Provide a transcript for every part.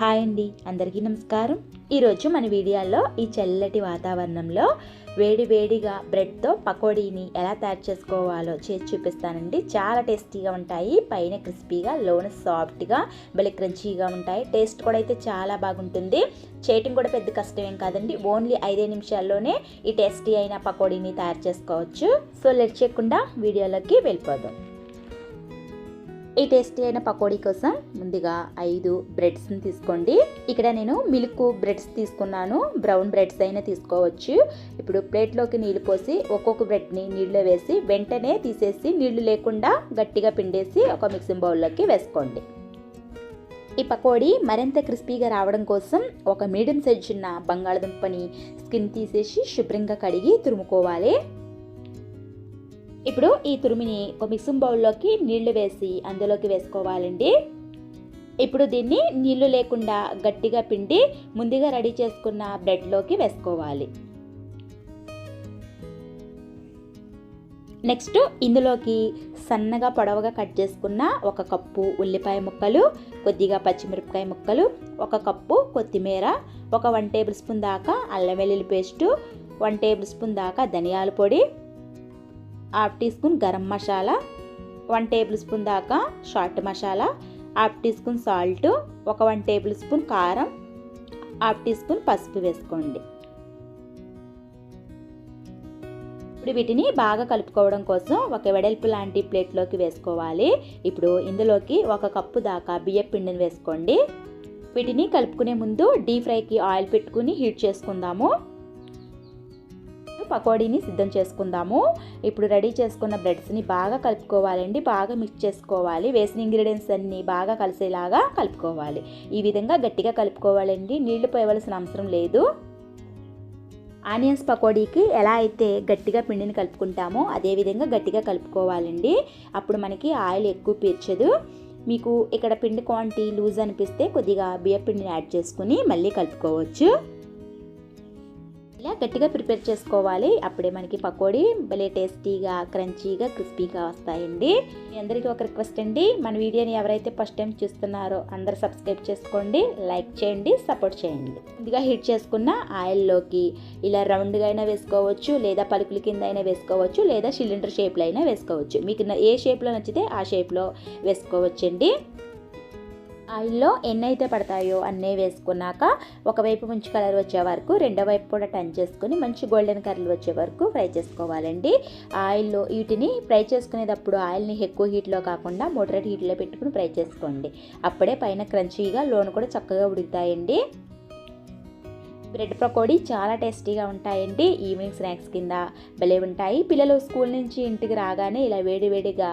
Hi అండి అందరికీ నమస్కారం. ఈరోజు మన వీడియోలో ఈ చల్లటి వాతావరణంలో వేడి వేడిగా బ్రెడ్తో పకోడీని ఎలా తయారు చేసుకోవాలో చేసి చూపిస్తానండి. చాలా టేస్టీగా ఉంటాయి పైన క్రిస్పీగా లోన సాఫ్ట్గా భలే క్రంచీగా ఉంటాయి. టేస్ట్ కూడా అయితే చాలా బాగుంటుంది. చేయటం కూడా పెద్ద కష్టమేం కాదండి. ఓన్లీ ఐదే నిమిషాల్లోనే ఈ టేస్టీ అయిన పకోడీని తయారు చేసుకోవచ్చు. సో లెట్ చేయకుండా వీడియోలోకి వెళ్ళిపోదాం. ఈ టేస్టీ అయిన పకోడీ కోసం ముందుగా ఐదు బ్రెడ్స్ని తీసుకోండి. ఇక్కడ నేను మిల్క్ బ్రెడ్స్ తీసుకున్నాను. బ్రౌన్ బ్రెడ్స్ అయినా తీసుకోవచ్చు. ఇప్పుడు ప్లేట్లోకి నీళ్ళు పోసి ఒక్కొక్క బ్రెడ్ని నీళ్ళలో వేసి వెంటనే తీసేసి నీళ్ళు లేకుండా గట్టిగా పిండేసి ఒక మిక్సింగ్ బౌల్లోకి వేసుకోండి. ఈ పకోడీ మరింత క్రిస్పీగా రావడం కోసం ఒక మీడియం సైజ్ ఉన్న బంగాళదుంపని స్కిన్ తీసేసి శుభ్రంగా కడిగి తురుముకోవాలి. ఇప్పుడు ఈ తురిమిని ఒక మిక్సింగ్ బౌల్లోకి నీళ్ళు వేసి అందులోకి వేసుకోవాలండి. ఇప్పుడు దీన్ని నీళ్ళు లేకుండా గట్టిగా పిండి ముందుగా రెడీ చేసుకున్న బ్రెడ్లోకి వేసుకోవాలి. నెక్స్ట్ ఇందులోకి సన్నగా పొడవగా కట్ చేసుకున్న ఒక కప్పు ఉల్లిపాయ ముక్కలు కొద్దిగా పచ్చిమిరపకాయ ముక్కలు ఒక కప్పు కొత్తిమీర ఒక వన్ టేబుల్ స్పూన్ దాకా అల్లం వెల్లుల్లి పేస్టు వన్ టేబుల్ స్పూన్ దాకా ధనియాల పొడి half teaspoon garam masala one tablespoon దాకా chaat masala half teaspoon salt ఒక వన్ టేబుల్ స్పూన్ కారం హాఫ్ టీ స్పూన్ పసుపు వేసుకోండి. ఇప్పుడు వీటిని బాగా కలుపుకోవడం కోసం ఒక వెడల్పు లాంటి ప్లేట్లోకి వేసుకోవాలి. ఇప్పుడు ఇందులోకి ఒక కప్పు దాకా బియ్య పిండిని వేసుకోండి. వీటిని కలుపుకునే ముందు డీప్ ఫ్రైకి ఆయిల్ పెట్టుకుని హీట్ చేసుకుందాము. పకోడీని సిద్ధం చేసుకుందాము. ఇప్పుడు రెడీ చేసుకున్న బ్రెడ్స్ని బాగా కలుపుకోవాలండి. బాగా మిక్స్ చేసుకోవాలి. వేసిన ఇంగ్రీడియంట్స్ అన్నీ బాగా కలిసేలాగా కలుపుకోవాలి. ఈ విధంగా గట్టిగా కలుపుకోవాలండి. నీళ్ళు పోయవలసిన అవసరం లేదు. ఆనియన్స్ పకోడీకి ఎలా అయితే గట్టిగా పిండిని కలుపుకుంటామో అదేవిధంగా గట్టిగా కలుపుకోవాలండి. అప్పుడు మనకి ఆయిల్ ఎక్కువ పీర్చదు మీకు ఇక్కడ పిండి క్వాంటిటీ లూజ్ అనిపిస్తే కొద్దిగా బియ్య పిండిని యాడ్ చేసుకుని మళ్ళీ కలుపుకోవచ్చు. ఇలా గట్టిగా ప్రిపేర్ చేసుకోవాలి. అప్పుడే మనకి పకోడీ భలే టేస్టీగా క్రంచీగా క్రిస్పీగా వస్తాయండి. మీ అందరికీ ఒక రిక్వెస్ట్ అండి. మన వీడియోని ఎవరైతే ఫస్ట్ టైం చూస్తున్నారో అందరు సబ్స్క్రైబ్ చేసుకోండి లైక్ చేయండి సపోర్ట్ చేయండి. ముందుగా హీట్ చేసుకున్న ఆయిల్లోకి ఇలా రౌండ్గా అయినా వేసుకోవచ్చు లేదా పలుకుల కింద అయినా వేసుకోవచ్చు లేదా సిలిండర్ షేప్లో అయినా వేసుకోవచ్చు. మీకు ఏ షేప్లో నచ్చితే ఆ షేప్లో వేసుకోవచ్చండి. ఆయిల్లో ఎన్ని అయితే పడతాయో అన్నీ వేసుకున్నాక ఒకవైపు మంచి కలర్ వచ్చే వరకు రెండో వైపు కూడా టర్న్ చేసుకుని మంచి గోల్డెన్ కలర్ వచ్చే వరకు ఫ్రై చేసుకోవాలండి. ఆయిల్లో వీటిని ఫ్రై చేసుకునేటప్పుడు ఆయిల్ని ఎక్కువ హీట్లో కాకుండా మోటరేట్ హీట్లో పెట్టుకుని ఫ్రై చేసుకోండి. అప్పుడే పైన క్రంచీగా లోన్ కూడా చక్కగా ఉడుకుతాయండి. బ్రెడ్ పకోడీ చాలా టేస్టీగా ఉంటాయండి. ఈవినింగ్ స్నాక్స్ కింద భలే ఉంటాయి. పిల్లలు స్కూల్ నుంచి ఇంటికి రాగానే ఇలా వేడివేడిగా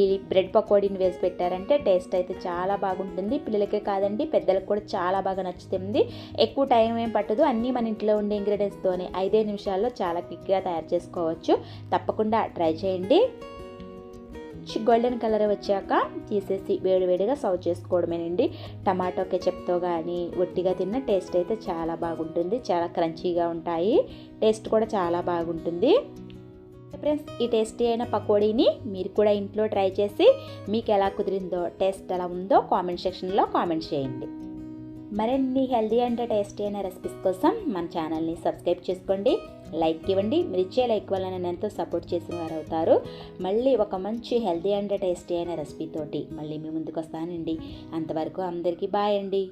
ఈ బ్రెడ్ పకోడీని వేసి పెట్టారంటే టేస్ట్ అయితే చాలా బాగుంటుంది. పిల్లలకే కాదండి పెద్దలకు కూడా చాలా బాగా నచ్చుతుంది. ఎక్కువ టైం ఏం పట్టదు. అన్నీ మన ఇంట్లో ఉండే ఇంగ్రీడియంట్స్తోనే ఐదే నిమిషాల్లో చాలా క్విక్గా తయారు చేసుకోవచ్చు. తప్పకుండా ట్రై చేయండి. గోల్డెన్ కలర్ వచ్చాక తీసేసి వేడివేడిగా సర్వ్ చేసుకోవడమేనండి. టమాటో కెచప్తో కానీ ఒట్టిగా తిన్న టేస్ట్ అయితే చాలా బాగుంటుంది. చాలా క్రంచీగా ఉంటాయి. టేస్ట్ కూడా చాలా బాగుంటుంది. ఫ్రెండ్స్ ఈ టేస్టీ అయిన పకోడీని మీరు కూడా ఇంట్లో ట్రై చేసి మీకు ఎలా కుదిరిందో టేస్ట్ ఎలా ఉందో కామెంట్ సెక్షన్లో కామెంట్ చేయండి. మరిన్ని హెల్దీ అండ్ టేస్టీ అయిన రెసిపీస్ కోసం మన ఛానల్ని సబ్స్క్రైబ్ చేసుకోండి. లైక్ ఇవ్వండి. మీరు ఇచ్చే లైక్ వల్ల నేను ఎంతో సపోర్ట్ చేసిన వారు అవుతారు మళ్ళీ ఒక మంచి హెల్దీ అండ్ టేస్టీ అయిన రెసిపీ తోటి మళ్ళీ మీ ముందుకు వస్తానండి అంతవరకు అందరికీ బాయ్ అండి.